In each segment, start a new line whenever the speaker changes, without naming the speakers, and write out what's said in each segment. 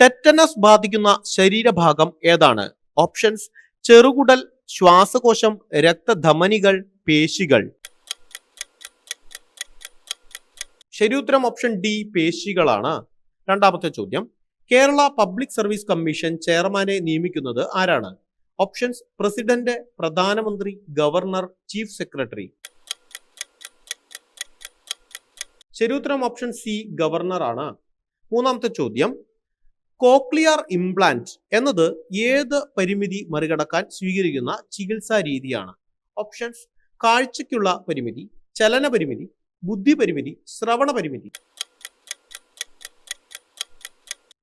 Tetanus ബാധിക്കുന്ന ശരീരഭാഗം ഏതാണ്? Options ചെറുകുടൽ ശ്വാസകോശം രക്തധമനികൾ പേശികൾ. ശരിയുത്തരം ഓപ്ഷൻ ഡി പേശികളാണ്. രണ്ടാമത്തെ ചോദ്യം കേരള പബ്ലിക് സർവീസ് കമ്മീഷൻ ചെയർമാനെ നിയമിക്കുന്നത് ആരാണ്? ഓപ്ഷൻസ് പ്രസിഡന്റ് പ്രധാനമന്ത്രി ഗവർണർ ചീഫ് സെക്രട്ടറി ശരിയുത്തരം ഓപ്ഷൻ സി ഗവർണർ ആണ്. മൂന്നാമത്തെ ചോദ്യം കോക്ലിയർ ഇംപ്ലാന്റ് എന്നത് ഏത് പരിമിതി മറികടക്കാൻ സ്വീകരിക്കുന്ന ചികിത്സാ രീതിയാണ്. ഓപ്ഷൻസ് കാഴ്ചയ്ക്കുള്ള പരിമിതി ചലന പരിമിതി ബുദ്ധി പരിമിതി ശ്രവണ പരിമിതി.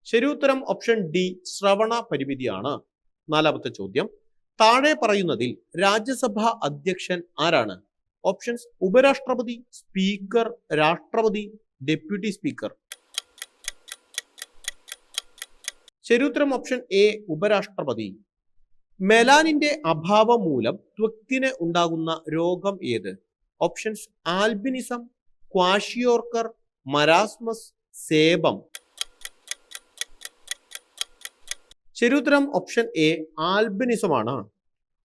ശരിയുത്തരം ഓപ്ഷൻ ഡി ശ്രവണ പരിമിതിയാണ്. നാലാമത്തെ ചോദ്യം താഴെ പറയുന്നതിൽ രാജ്യസഭാ അധ്യക്ഷൻ ആരാണ്? ഓപ്ഷൻസ് ഉപരാഷ്ട്രപതി സ്പീക്കർ രാഷ്ട്രപതി ഡെപ്യൂട്ടി സ്പീക്കർ. ശരിയുത്തരം ഓപ്ഷൻ എ ഉപരാഷ്ട്രപതി. മെലാനിന്റെ അഭാവം മൂലം ത്വക്കിന് ഉണ്ടാകുന്ന രോഗം ഏത്? Options albinism kwashiorkor marasmus sebum. ശരിയുത്തരം ഓപ്ഷൻ എ ആൽബിനിസമാണ്.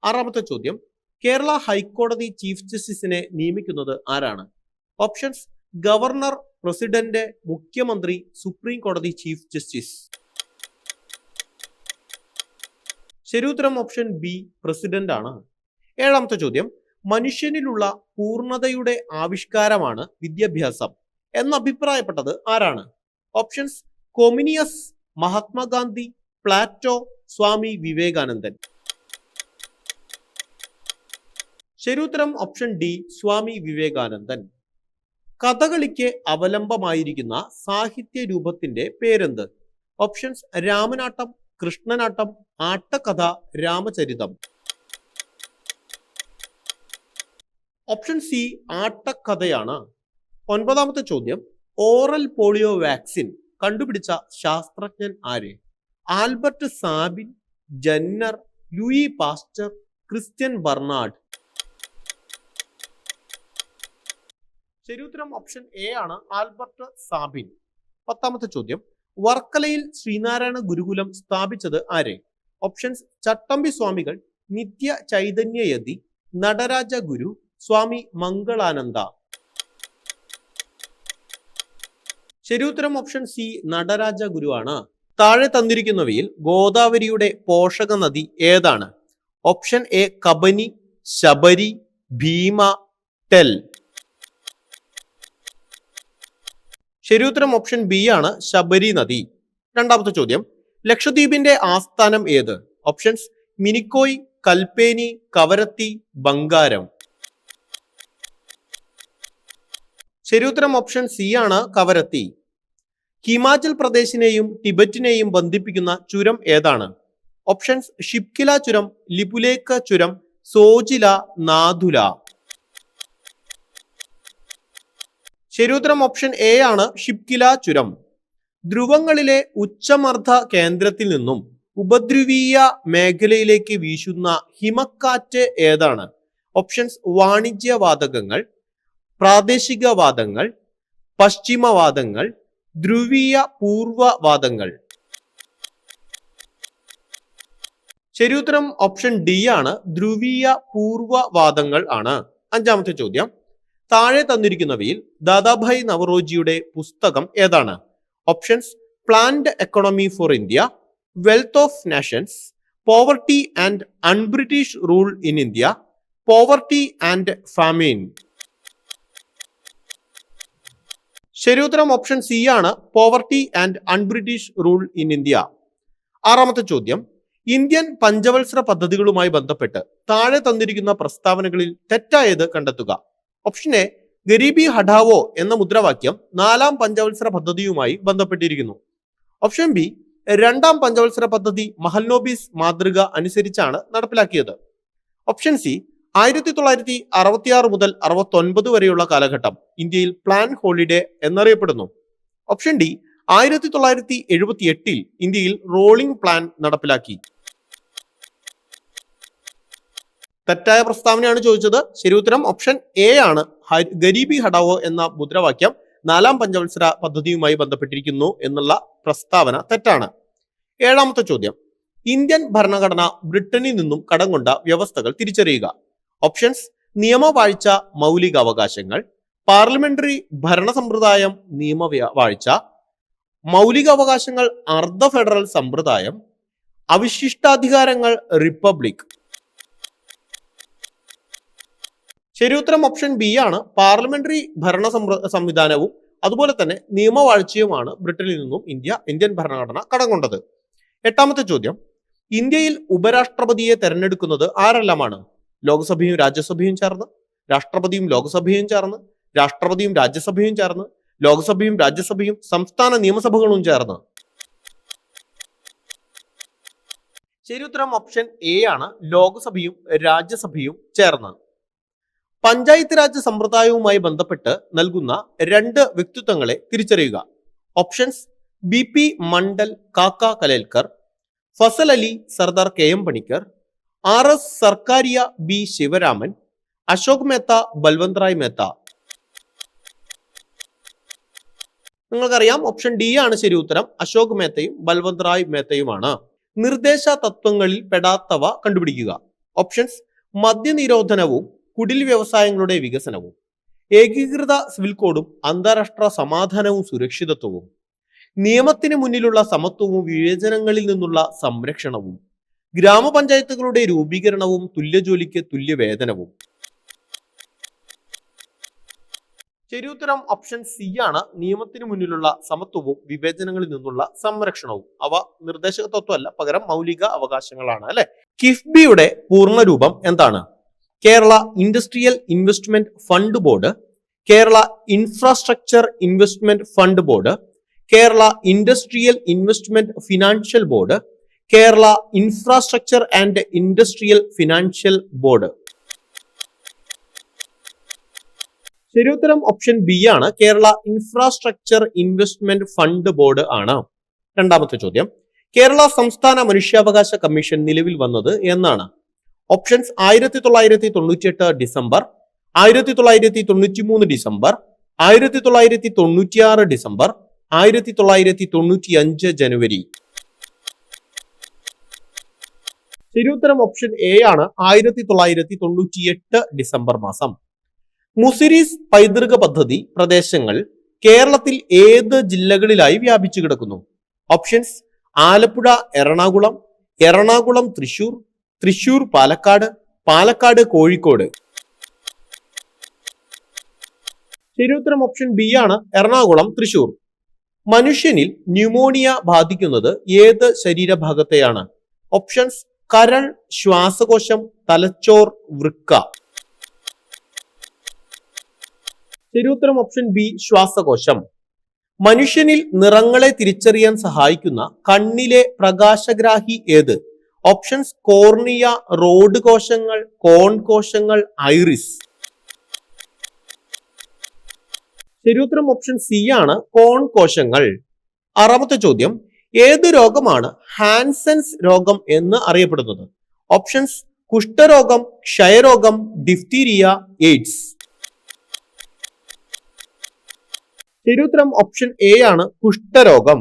ആറാമത്തെ ചോദ്യം. കേരള ഹൈക്കോടതി ചീഫ് ജസ്റ്റിസിനെ നിയമിക്കുന്നത് ആരാണ്? ഓപ്ഷൻസ് ഗവർണർ പ്രസിഡന്റ് മുഖ്യമന്ത്രി സുപ്രീം കോടതി ചീഫ് ജസ്റ്റിസ്. ശരിയുത്തരം ഓപ്ഷൻ ബി പ്രസിഡന്റ് ആണ്. ഏഴാമത്തെ ചോദ്യം മനുഷ്യനിലുള്ള പൂർണതയുടെ ആവിഷ്കാരമാണ് വിദ്യാഭ്യാസം എന്ന് അഭിപ്രായപ്പെട്ടത് ആരാണ്? Options Comenius Mahatma Gandhi Plato Swami Vivekanandan. ശരിയുത്തരം ഓപ്ഷൻ ഡി സ്വാമി വിവേകാനന്ദൻ. കഥകളിക്ക് അവലംബമായിരിക്കുന്ന സാഹിത്യ രൂപത്തിന്റെ പേരെന്ത്? ഓപ്ഷൻസ് രാമനാട്ടം കൃഷ്ണനാട്ടം ആട്ടക്കഥ രാമചരിതം. ഓപ്ഷൻ സി ആട്ടക്കഥയാണ് ഒൻപതാമത്തെ ചോദ്യം ഓറൽ പോളിയോ വാക്സിൻ കണ്ടുപിടിച്ച ശാസ്ത്രജ്ഞൻ ആര്? Albert Sabin Jenner Louis pastor Christian Barnard. ഉത്തരം ഓപ്ഷൻ എ ആണ് ആൽബർട്ട് സാബിൻ. പത്താമത്തെ ചോദ്യം വർക്കലയിൽ ശ്രീനാരായണ ഗുരുകുലം സ്ഥാപിച്ചത് ആരെ? ഓപ്ഷൻസ് ചട്ടമ്പി സ്വാമികൾ നിത്യ ചൈതന്യയതി നടരാജ ഗുരു സ്വാമി മംഗളാനന്ദ. ശരിയുത്തരം ഓപ്ഷൻ സി നടരാജ ഗുരുവാണ്. താഴെ തന്നിരിക്കുന്നവയിൽ ഗോദാവരിയുടെ പോഷക നദി ഏതാണ്? Option A Kabani Sabari Bhima Tel. ശരിയുത്തരം ഓപ്ഷൻ ബി ആണ് ശബരി നദി. രണ്ടാമത്തെ ചോദ്യം ലക്ഷദ്വീപിന്റെ ആസ്ഥാനം ഏത്? ഓപ്ഷൻസ് മിനിക്കോയ് കൽപ്പേനി കവരത്തി ബംഗാരം. ശരിയുത്തരം ഓപ്ഷൻ സി ആണ് കവരത്തി. ഹിമാചൽ പ്രദേശിനെയും ടിബറ്റിനെയും ബന്ധിപ്പിക്കുന്ന ചുരം ഏതാണ്? ഓപ്ഷൻസ് ഷിപ്കില ചുരം ലിപുലേക്ക ചുരം സോജില നാഥുല. ശരിയുത്തരം ഓപ്ഷൻ എ ആണ് ഷിപ്കില ചുരം ധ്രുവങ്ങളിലെ ഉച്ചമർദ്ദ കേന്ദ്രത്തിൽ നിന്നും ഉപദ്രുവീയ മേഖലയിലേക്ക് വീശുന്ന ഹിമക്കാറ്റ് ഏതാണ്? ഓപ്ഷൻസ് വാണിജ്യവാതകങ്ങൾ പ്രാദേശികവാദങ്ങൾ പശ്ചിമവാദങ്ങൾ ധ്രുവീയ പൂർവവാദങ്ങൾ ശരിയുത്തരം ഓപ്ഷൻ ഡി ആണ് ധ്രുവീയ പൂർവവാദങ്ങൾ ആണ്. അഞ്ചാമത്തെ ചോദ്യം. താഴെ തന്നിരിക്കുന്നവയിൽ ദാദാഭായ് നവറോജിയുടെ പുസ്തകം ഏതാണ്? Options planned economy for India wealth of nations poverty and unBritish rule in India poverty and famine. ശരിയുത്തരം ഓപ്ഷൻ സി ആണ്. Poverty and unBritish rule in India. ആറാമത്തെ ചോദ്യം. ഇന്ത്യൻ പഞ്ചവത്സര പദ്ധതികളുമായി ബന്ധപ്പെട്ട് താഴെ തന്നിരിക്കുന്ന പ്രസ്താവനകളിൽ തെറ്റായത് കണ്ടെത്തുക. ഓപ്ഷൻ എ ഗരീബി ഹഠാവോ എന്ന മുദ്രാവാക്യം നാലാം പഞ്ചവത്സര പദ്ധതിയുമായി ബന്ധപ്പെട്ടിരിക്കുന്നു. ഓപ്ഷൻ ബി രണ്ടാം പഞ്ചവത്സര പദ്ധതി മഹൽനോബീസ് മാതൃക അനുസരിച്ചാണ് നടപ്പിലാക്കിയത്. ഓപ്ഷൻ സി ആയിരത്തി തൊള്ളായിരത്തി അറുപത്തിയാറ് മുതൽ അറുപത്തൊൻപത് വരെയുള്ള കാലഘട്ടം ഇന്ത്യയിൽ പ്ലാൻ ഹോളിഡേ എന്നറിയപ്പെടുന്നു. ഓപ്ഷൻ ഡി ആയിരത്തി തൊള്ളായിരത്തി എഴുപത്തി എട്ടിൽ ഇന്ത്യയിൽ റോളിംഗ് പ്ലാൻ നടപ്പിലാക്കി. തെറ്റായ പ്രസ്താവനയാണ് ചോദിച്ചത്. ശരി ഉത്തരം ഓപ്ഷൻ എ ആണ്. ഗരീബി ഹടാവോ എന്ന മുദ്രാവാക്യം നാലാം പഞ്ചവത്സര പദ്ധതിയുമായി ബന്ധപ്പെട്ടിരിക്കുന്നു എന്നുള്ള പ്രസ്താവന തെറ്റാണ്. ഏഴാമത്തെ ചോദ്യം. ഇന്ത്യൻ ഭരണഘടന ബ്രിട്ടനിൽ നിന്നും കടം കൊണ്ട വ്യവസ്ഥകൾ തിരിച്ചറിയുക. ഓപ്ഷൻസ് നിയമവാഴ്ച മൗലിക അവകാശങ്ങൾ പാർലമെന്ററി ഭരണ സമ്പ്രദായം നിയമവാഴ്ച മൗലിക അവകാശങ്ങൾ അർദ്ധ ഫെഡറൽ സമ്പ്രദായം അവിശിഷ്ടാധികാരങ്ങൾ റിപ്പബ്ലിക് ശരിയുത്തരം ഓപ്ഷൻ ബി ആണ്. പാർലമെന്ററി ഭരണ സംവിധാനവും അതുപോലെ തന്നെ നിയമവാഴ്ചയുമാണ് ബ്രിട്ടനിൽ നിന്നും ഇന്ത്യ ഇന്ത്യൻ ഭരണഘടന കടംകൊണ്ടത്. എട്ടാമത്തെ ചോദ്യം. ഇന്ത്യയിൽ ഉപരാഷ്ട്രപതിയെ തെരഞ്ഞെടുക്കുന്നത് ആരെല്ലാമാണ്? ലോക്സഭയും രാജ്യസഭയും ചേർന്ന് രാഷ്ട്രപതിയും ലോക്സഭയും ചേർന്ന് രാഷ്ട്രപതിയും രാജ്യസഭയും ചേർന്ന് ലോക്സഭയും രാജ്യസഭയും സംസ്ഥാന നിയമസഭകളും ചേർന്ന്. ശരി ഉത്തരം ഓപ്ഷൻ എ ആണ്. ലോക്സഭയും രാജ്യസഭയും ചേർന്ന്. പഞ്ചായത്ത് രാജ് സമ്പ്രദായവുമായി ബന്ധപ്പെട്ട് നൽകുന്ന രണ്ട് വ്യക്തിത്വങ്ങളെ തിരിച്ചറിയുക. Options B P Mandal Kaka Kalelkar Fazal Ali Sardar K M Panikkar R S Sarkaria B Sivaraman Ashok Mehta Balwant Rai Mehta. നിങ്ങൾക്കറിയാം ഓപ്ഷൻ ഡി ആണ് ശരി ഉത്തരം. അശോക് മേത്തയും ബൽവന്ത് റായ് മേത്തയുമാണ്. നിർദ്ദേശ തത്വങ്ങളിൽ പെടാത്തവ കണ്ടുപിടിക്കുക. ഓപ്ഷൻസ് മദ്യനിരോധനവും കുടിൽ വ്യവസായങ്ങളുടെ വികസനവും ഏകീകൃത സിവിൽ കോഡും അന്താരാഷ്ട്ര സമാധാനവും സുരക്ഷിതത്വവും നിയമത്തിന് മുന്നിലുള്ള സമത്വവും വിവേചനങ്ങളിൽ നിന്നുള്ള സംരക്ഷണവും ഗ്രാമപഞ്ചായത്തുകളുടെ രൂപീകരണവും തുല്യജോലിക്ക് തുല്യവേതനവും. ചെരിയുത്തരം ഓപ്ഷൻ സി ആണ് നിയമത്തിന് മുന്നിലുള്ള സമത്വവും വിവേചനങ്ങളിൽ നിന്നുള്ള സംരക്ഷണവും. അവ നിർദ്ദേശക തത്വമല്ല പകരം മൗലിക അവകാശങ്ങളാണ് അല്ലെ? കിഫ്ബിയുടെ പൂർണരൂപം എന്താണ്? Kerala industrial investment fund board Kerala infrastructure investment fund board Kerala industrial investment financial board Kerala infrastructure and industrial financial board ശരിയുത്തരം ഓപ്ഷൻ ബി ആണ്. Kerala infrastructure investment fund board ആണ്. രണ്ടാമത്തെ ചോദ്യം. കേരള സംസ്ഥാന മനുഷ്യാവകാശ കമ്മീഷൻ നിലവിൽ വന്നത് എന്നാണ്. ഓപ്ഷൻസ് ആയിരത്തി തൊള്ളായിരത്തി തൊണ്ണൂറ്റിയെട്ട് ഡിസംബർ ആയിരത്തി തൊള്ളായിരത്തി തൊണ്ണൂറ്റി മൂന്ന് ഡിസംബർ ആയിരത്തി തൊള്ളായിരത്തി തൊണ്ണൂറ്റിയാറ് ഡിസംബർ ആയിരത്തി തൊള്ളായിരത്തി തൊണ്ണൂറ്റി അഞ്ച് ജനുവരി. ശരിയുത്തരം ഓപ്ഷൻ എ ആണ് ആയിരത്തി തൊള്ളായിരത്തി തൊണ്ണൂറ്റി എട്ട് ഡിസംബർ മാസം. മുസിരീസ് പൈതൃക പദ്ധതി പ്രദേശങ്ങൾ കേരളത്തിൽ ഏത് ജില്ലകളിലായി വ്യാപിച്ചു കിടക്കുന്നു? ഓപ്ഷൻസ് ആലപ്പുഴ എറണാകുളം എറണാകുളം തൃശൂർ തൃശൂർ പാലക്കാട് പാലക്കാട് കോഴിക്കോട്. ശരിയുത്തരം ഓപ്ഷൻ ബി ആണ് എറണാകുളം തൃശൂർ. മനുഷ്യനിൽ ന്യൂമോണിയ ബാധിക്കുന്നത് ഏത് ശരീരഭാഗത്തെയാണ്? ഓപ്ഷൻസ് കരൾ ശ്വാസകോശം തലച്ചോർ വൃക്ക. ശരിയുത്തരം ഓപ്ഷൻ ബി ശ്വാസകോശം. മനുഷ്യനിൽ നിറങ്ങളെ തിരിച്ചറിയാൻ സഹായിക്കുന്ന കണ്ണിലെ പ്രകാശഗ്രാഹി ഏത്? ഓപ്ഷൻസ് കോർണിയ റോഡ് കോശങ്ങൾ കോൺ കോശങ്ങൾ ഐറിസ് ശരിയുത്തരം ഓപ്ഷൻ സി ആണ് കോൺ കോശങ്ങൾ. ആറാമത്തെ ചോദ്യം ഏത് രോഗമാണ് ഹാൻസൻസ് രോഗം എന്ന് അറിയപ്പെടുന്നത്? ഓപ്ഷൻസ് കുഷ്ഠരോഗം ക്ഷയരോഗം ഡിഫ്തീരിയ എയ്ഡ്സ് ശരിയുത്തരം ഓപ്ഷൻ എ ആണ് കുഷ്ഠരോഗം.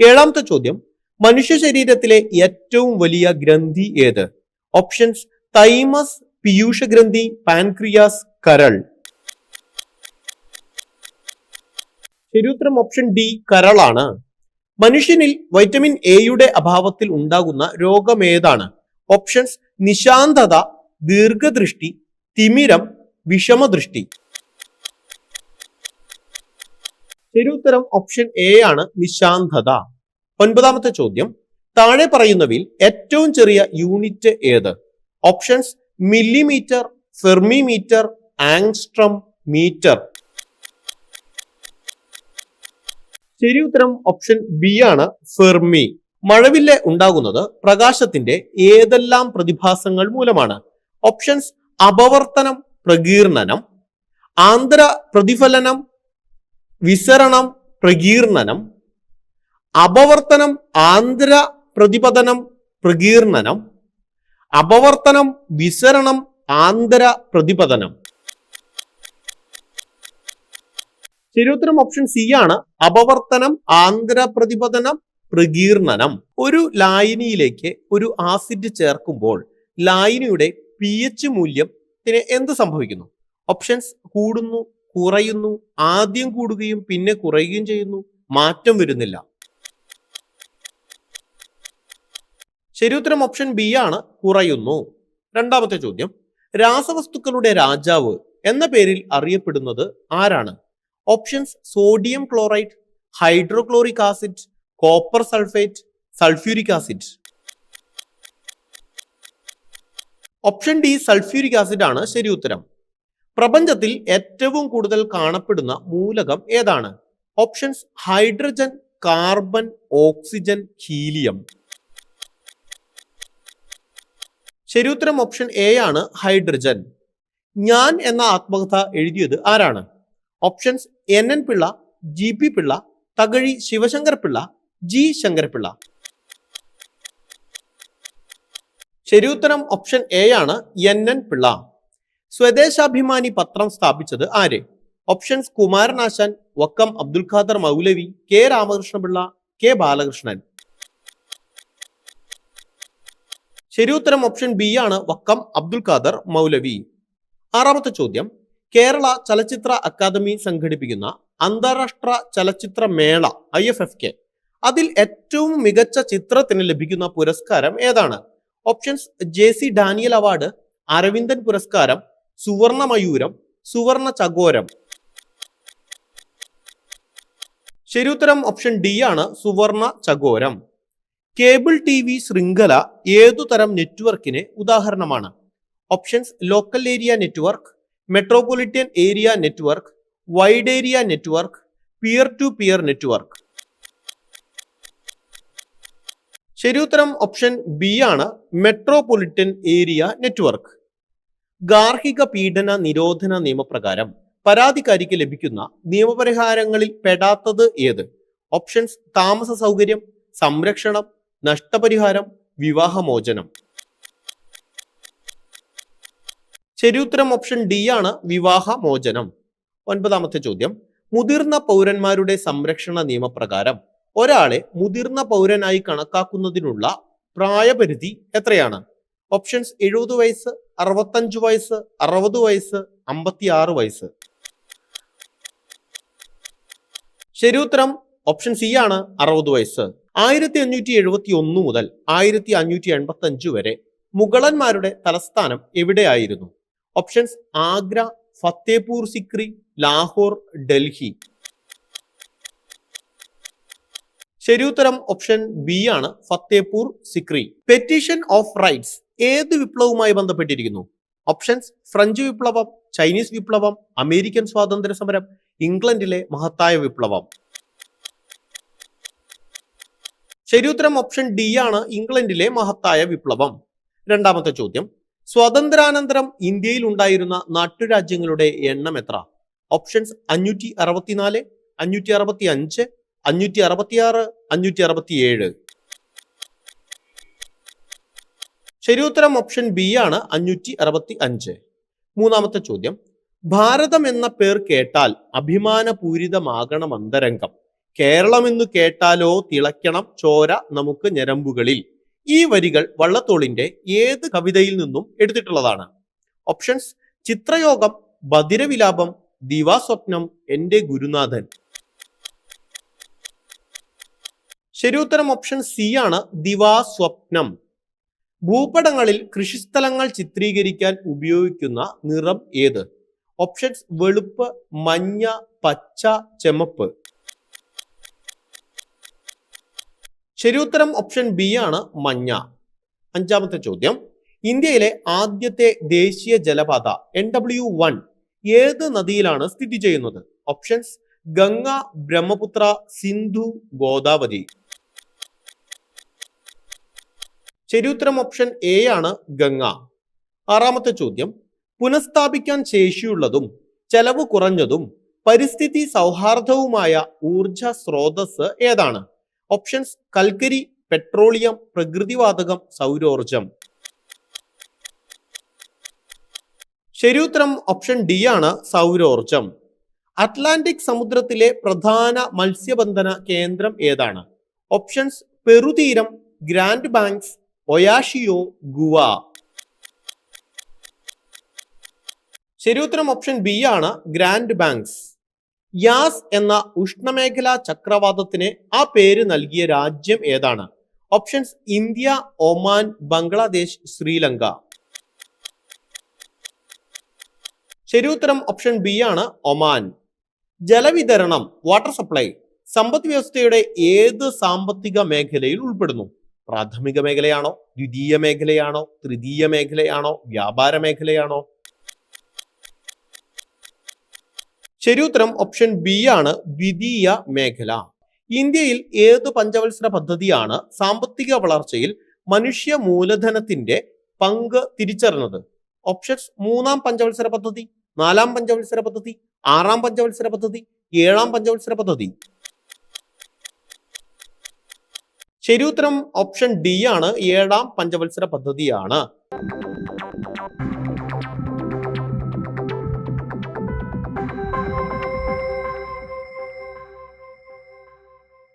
ഏഴാമത്തെ ചോദ്യം മനുഷ്യ ശരീരത്തിലെ ഏറ്റവും വലിയ ഗ്രന്ഥി ഏത്? ഓപ്ഷൻസ് തൈമസ് പീയൂഷ ഗ്രന്ഥി പാൻക്രിയാസ് കരൾ. ശരിയുത്തരം ഓപ്ഷൻ ഡി കരളാണ്. മനുഷ്യനിൽ വൈറ്റമിൻ എയുടെ അഭാവത്തിൽ ഉണ്ടാകുന്ന രോഗം ഏതാണ്? ഓപ്ഷൻസ് നിശാന്തത ദീർഘദൃഷ്ടി തിമിരം വിഷമദൃഷ്ടി. ശരിയുത്തരം ഓപ്ഷൻ എ ആണ് നിശാന്തത. ഒൻപതാമത്തെ ചോദ്യം. താഴെ പറയുന്നവയിൽ ഏറ്റവും ചെറിയ യൂണിറ്റ് ഏത്? Options millimetre fermimetre angstrom metre. ശരി ഉത്തരം ഓപ്ഷൻ ബി ആണ് ഫെർമി. മഴവില്ല് ഉണ്ടാകുന്നത് പ്രകാശത്തിന്റെ ഏതെല്ലാം പ്രതിഭാസങ്ങൾ മൂലമാണ്? ഓപ്ഷൻസ് അപവർത്തനം പ്രകീർണനം ആന്തര പ്രതിഫലനം വിസരണം പ്രകീർണനം അപവർത്തനം ആന്ധ്ര പ്രതിപതനം പ്രകീർണനം. അപവർത്തനം വിസരണം ആന്തര പ്രതിപതനം ശരിയുത്തരം ഓപ്ഷൻ സി ആണ്. അപവർത്തനം ആന്തര പ്രതിപതനം പ്രകീർണനം. ഒരു ലായനിയിലേക്ക് ഒരു ആസിഡ് ചേർക്കുമ്പോൾ ലായനിയുടെ പി എച്ച് മൂല്യത്തിന് എന്ത് സംഭവിക്കുന്നു? ഓപ്ഷൻസ് കൂടുന്നു കുറയുന്നു ആദ്യം കൂടുകയും പിന്നെ കുറയുകയും ചെയ്യുന്നു മാറ്റം വരുന്നില്ല. ശരി ഉത്തരം ഓപ്ഷൻ ബി ആണ് കുറയുന്നു. രണ്ടാമത്തെ ചോദ്യം. രാസവസ്തുക്കളുടെ രാജാവ് എന്ന പേരിൽ അറിയപ്പെടുന്നത് ആരാണ്? Options sodium chloride hydrochloric acid copper sulphate sulphuric acid option D sulphuric acid ആണ് ശരി ഉത്തരം പ്രപഞ്ചത്തിൽ ഏറ്റവും കൂടുതൽ കാണപ്പെടുന്ന മൂലകം ഏതാണ്? Options hydrogen carbon oxygen helium ശരി ഉത്തരം ഓപ്ഷൻ എ ആണ് ഹൈഡ്രജൻ ഞാൻ എന്ന ആത്മകഥ എഴുതിയത് ആരാണ്? Options N N Pillai G P Pillai Thakazhi Sivasankar Pillai G Sankarapillai ശരി ഉത്തരം ഓപ്ഷൻ എ ആണ് എൻ എൻ പിള്ള. സ്വദേശാഭിമാനി പത്രം സ്ഥാപിച്ചത് ആര്? Options Kumaranasan Vakkom Abdul Khader Moulavi K Ramakrishnapillai K Balakrishnan. ശരി ഉത്തരം ഓപ്ഷൻ ബി ആണ്. വക്കം അബ്ദുൽ ഖാദർ മൗലവി. ആറാമത്തെ ചോദ്യം. കേരള ചലച്ചിത്ര അക്കാദമി സംഘടിപ്പിക്കുന്ന അന്താരാഷ്ട്ര ചലച്ചിത്ര മേള ഐ എഫ് എഫ് കെ. അതിൽ ഏറ്റവും മികച്ച ചിത്രത്തിന് ലഭിക്കുന്ന പുരസ്കാരം ഏതാണ്? Options J C Daniel award Aravindan പുരസ്കാരം സുവർണ മയൂരം സുവർണ ചകോരം. ശരിയുത്തരം ഓപ്ഷൻ ഡി ആണ്. സുവർണ ചകോരം. കേബിൾ ടി വി ശൃംഖല ഏതുതരം നെറ്റ്വർക്കിന് ഉദാഹരണമാണ്? Options local area network metropolitan area network wide area network peer to peer network. ശരിയുത്തരം ഓപ്ഷൻ ബി ആണ് മെട്രോപൊളിറ്റൻ ഏരിയ നെറ്റ്വർക്ക്. ഗാർഹിക പീഡന നിരോധന നിയമപ്രകാരം പരാതിക്കാരിക്ക് ലഭിക്കുന്ന നിയമപരിഹാരങ്ങളിൽ പെടാത്തത് ഏത്? ഓപ്ഷൻസ് താമസ സൗകര്യം സംരക്ഷണം നഷ്ടപരിഹാരം വിവാഹമോചനം. ശരിയുത്തരം ഓപ്ഷൻ ഡി ആണ് വിവാഹമോചനം. ഒൻപതാമത്തെ ചോദ്യം. മുതിർന്ന പൗരന്മാരുടെ സംരക്ഷണ നിയമപ്രകാരം ഒരാളെ മുതിർന്ന പൗരനായി കണക്കാക്കുന്നതിനുള്ള പ്രായപരിധി എത്രയാണ്? ഓപ്ഷൻസ് എഴുപത് വയസ്സ് അറുപത്തഞ്ച് വയസ്സ് അറുപത് വയസ്സ് അമ്പത്തിയാറ് വയസ്സ്. ശരിയുത്തരം ഓപ്ഷൻ സി ആണ് അറുപത് വയസ്സ്. ആയിരത്തി അഞ്ഞൂറ്റി എഴുപത്തി ഒന്ന് മുതൽ ആയിരത്തി അഞ്ഞൂറ്റി എൺപത്തി അഞ്ച് വരെ മുഗളന്മാരുടെ തലസ്ഥാനം എവിടെയായിരുന്നു? ഓപ്ഷൻസ് ആഗ്ര ഫത്തേപൂർ സിക്രി ലാഹോർ ഡൽഹി. ശരിയുത്തരം ഓപ്ഷൻ ബി ആണ് Fatehpur Sikri. Petition of rights ഏത് വിപ്ലവവുമായി ബന്ധപ്പെട്ടിരിക്കുന്നു? ഓപ്ഷൻസ് ഫ്രഞ്ച് വിപ്ലവം ചൈനീസ് വിപ്ലവം അമേരിക്കൻ സ്വാതന്ത്ര്യ സമരം ഇംഗ്ലണ്ടിലെ മഹത്തായ വിപ്ലവം. ശരി ഉത്തരം ഓപ്ഷൻ ഡി ആണ് ഇംഗ്ലണ്ടിലെ മഹത്തായ വിപ്ലവം. രണ്ടാമത്തെ ചോദ്യം. സ്വാതന്ത്ര്യാനന്തരം ഇന്ത്യയിൽ ഉണ്ടായിരുന്ന നാട്ടുരാജ്യങ്ങളുടെ എണ്ണം എത്ര? ഓപ്ഷൻസ് അഞ്ഞൂറ്റി അറുപത്തിനാല് അഞ്ഞൂറ്റി അറുപത്തി അഞ്ച് അഞ്ഞൂറ്റി അറുപത്തിയാറ് അഞ്ഞൂറ്റി അറുപത്തിയേഴ് ശരി ഉത്തരം ഓപ്ഷൻ ബി ആണ് അഞ്ഞൂറ്റി അറുപത്തി അഞ്ച് മൂന്നാമത്തെ ചോദ്യം. ഭാരതം എന്ന പേർ കേട്ടാൽ അഭിമാനപൂരിതമാകണം അന്തരംഗം. കേരളം എന്ന് കേട്ടാലോ തിളയ്ക്കണം ചോര നമുക്ക് ഞരമ്പുകളിൽ. ഈ വരികൾ വള്ളത്തോളിന്റെ ഏത് കവിതയിൽ നിന്നും എടുത്തിട്ടുള്ളതാണ്. ഓപ്ഷൻസ് ചിത്രയോഗം ബദിരവിലാപം ദിവാസ്വപ്നം എന്റെ ഗുരുനാഥൻ. ശരിയുത്തരം ഓപ്ഷൻ സി ആണ് ദിവാസ്വപ്നം. ഭൂപടങ്ങളിൽ കൃഷിസ്ഥലങ്ങൾ ചിത്രീകരിക്കാൻ ഉപയോഗിക്കുന്ന നിറം ഏത്? ഓപ്ഷൻസ് വെളുപ്പ് മഞ്ഞ പച്ച ചെമപ്പ്. ശരി ഉത്തരം ഓപ്ഷൻ ബി ആണ് മഞ്ഞ. അഞ്ചാമത്തെ ചോദ്യം. ഇന്ത്യയിലെ ആദ്യത്തെ ദേശീയ ജലപാത എൻ ഡബ്ല്യു വൺ ഏത് നദിയിലാണ് സ്ഥിതി ചെയ്യുന്നത്? ഓപ്ഷൻസ് ഗംഗ ബ്രഹ്മപുത്ര സിന്ധു ഗോദാവരി. ശരിയുത്തരം ഓപ്ഷൻ എ ആണ് ഗംഗ. ആറാമത്തെ ചോദ്യം. പുനഃസ്ഥാപിക്കാൻ ശേഷിയുള്ളതും ചെലവ് കുറഞ്ഞതും പരിസ്ഥിതി സൗഹാർദ്ദവുമായ ഊർജ സ്രോതസ് ഏതാണ്? ഓപ്ഷൻസ് കൽക്കരി പെട്രോളിയം പ്രകൃതിവാതകം സൗരോർജം. ശരിയുത്തരം ഓപ്ഷൻ ഡി ആണ് സൗരോർജം. അറ്റ്ലാന്റിക് സമുദ്രത്തിലെ പ്രധാന മത്സ്യബന്ധന കേന്ദ്രം ഏതാണ്? ഓപ്ഷൻസ് പെറുതീരം ഗ്രാൻഡ് ബാങ്ക്സ് ഒയാഷിയോ ഗുവ ശരിയുത്തരം ഓപ്ഷൻ ബി ആണ് ഗ്രാൻഡ് ബാങ്ക്സ് യാസ് എന്ന ഉഷ്ണമേഖലാ ചക്രവാതത്തിന് ആ പേര് നൽകിയ രാജ്യം ഏതാണ്? Options India Oman Bangladesh Sri Lanka. ശരിയുത്തരം ഓപ്ഷൻ ബി ആണ് ഒമാൻ. ജലവിതരണം വാട്ടർ സപ്ലൈ സമ്പദ് വ്യവസ്ഥയുടെ ഏത് സാമ്പത്തിക മേഖലയിൽ ഉൾപ്പെടുന്നു? പ്രാഥമിക മേഖലയാണോ ദ്വിതീയ മേഖലയാണോ തൃതീയ മേഖലയാണോ വ്യാപാര മേഖലയാണോ ശരിയുത്തരം ഓപ്ഷൻ ബി ആണ് ദ്വിതീയ മേഖല. ഇന്ത്യയിൽ ഏത് പഞ്ചവത്സര പദ്ധതിയാണ് സാമ്പത്തിക വളർച്ചയിൽ മനുഷ്യ മൂലധനത്തിന്റെ പങ്ക് തിരിച്ചറിഞ്ഞത്? ഓപ്ഷൻസ് മൂന്നാം പഞ്ചവത്സര പദ്ധതി നാലാം പഞ്ചവത്സര പദ്ധതി ആറാം പഞ്ചവത്സര പദ്ധതി ഏഴാം പഞ്ചവത്സര പദ്ധതി. ശരിയുത്തരം ഓപ്ഷൻ ഡി ആണ് ഏഴാം പഞ്ചവത്സര പദ്ധതിയാണ്.